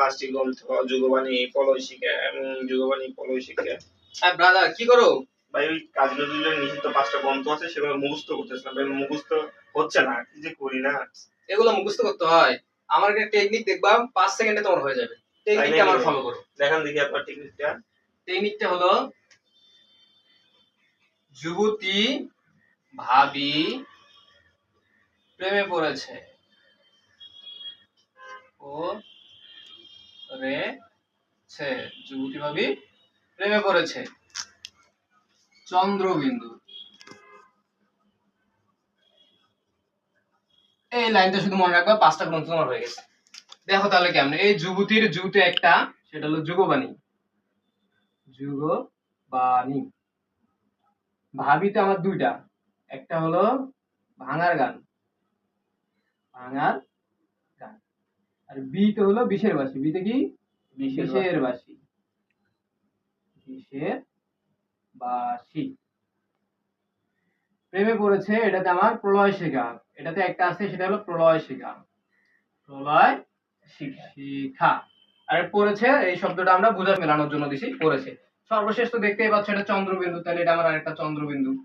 পাঁচটি গ্রন্থ যুগবাণী পলয় শিখা এবং যুগবাণী পলয় শিখা। হ্যাঁ ব্রাদার কি করো? ভাই ওই কাজী নজরুলের নিষিদ্ধ পাঁচটা গ্রন্থ আছে সেগুলো মুখস্থ করতেছিলাম ভাই মুখস্থ হচ্ছে না কি যে করি না? এগুলো মুখস্থ করতে হয়। আমার একটা টেকনিক দেখবা পাঁচ সেকেন্ডে তোমার হয়ে যাবে। টেকনিকটা আমার ফলো করো। দেখান দেখি আপনার টেকনিকটা টেকনিকটা হলো যুবতী ভাবি প্রেমে পড়েছে। ও রে ছে, যুবতী ভাবি প্রেমে পড়েছে। চন্দ্রবিন্দু। এই লাইনটা শুধু মনে রাখবা, পাঁচটা গ্রন্থ তোমার হয়ে গেছে। দেখো তাহলে কেমন, এই যুবতীর যুতে একটা, সেটা হলো যুগবাণী। যুগবাণী। ভাবিতে আমার দুইটা, একটা হলো ভাঙার গান। ভাঙার আর বিতে হলো বিশের বাসি। বিতে কি? বিশের বাসি। বিশের বাসি। প্রেমে পড়েছে এটাতে আমার প্রলয় শিখা। এটাতে একটা আছে সেটা হলো প্রলয় শিখা। প্রলয় শিখা। আর পড়েছে এই শব্দটা আমরা বোঝা মেলানোর জন্য দিছি পড়েছে। সর্বশেষ তো দেখতেই পাচ্ছ এটা চন্দ্রবিন্দু। তাহলে এটা আমার আরেকটা চন্দ্রবিন্দু।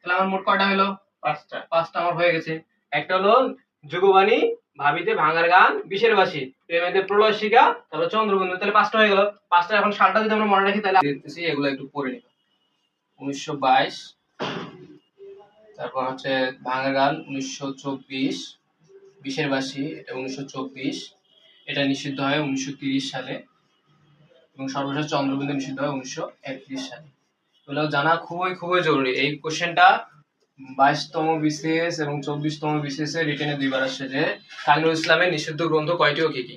তাহলে আমার মোট কয়টা হলো? পাঁচটা। পাঁচটা আমার হয়ে গেছে। একটা হলো যুগবাণী ভাবিতে ভাঙার গান বিশের বাসী প্রেমেতে প্রলয় শিখা, তারপর চন্দ্রবিন্দু তাহলে পাঁচটা হয়ে গেল। পাঁচটা এখন সালটা যদি আমরা মনে রাখি, তাহলে দেখতেছি এগুলো একটু পড়ে নিব। উনিশশো বাইশ, তারপর হচ্ছে ভাঙার গান, উনিশশো চব্বিশ বিশের বাসী এটা উনিশশো চব্বিশ, এটা নিষিদ্ধ হয় উনিশশো তিরিশ সালে। এবং সর্বশেষ চন্দ্রবিন্দু নিষিদ্ধ হয় উনিশশো একত্রিশ সালে। এগুলো জানা খুবই খুবই জরুরি। এই কোশ্চেনটা বাইশতম বিশেষ এবং চব্বিশতম বিশেষে রিটেনে দুইবার আসছে যে কামরুল ইসলামের নিষিদ্ধ গ্রন্থ কয়টি ও কি কি?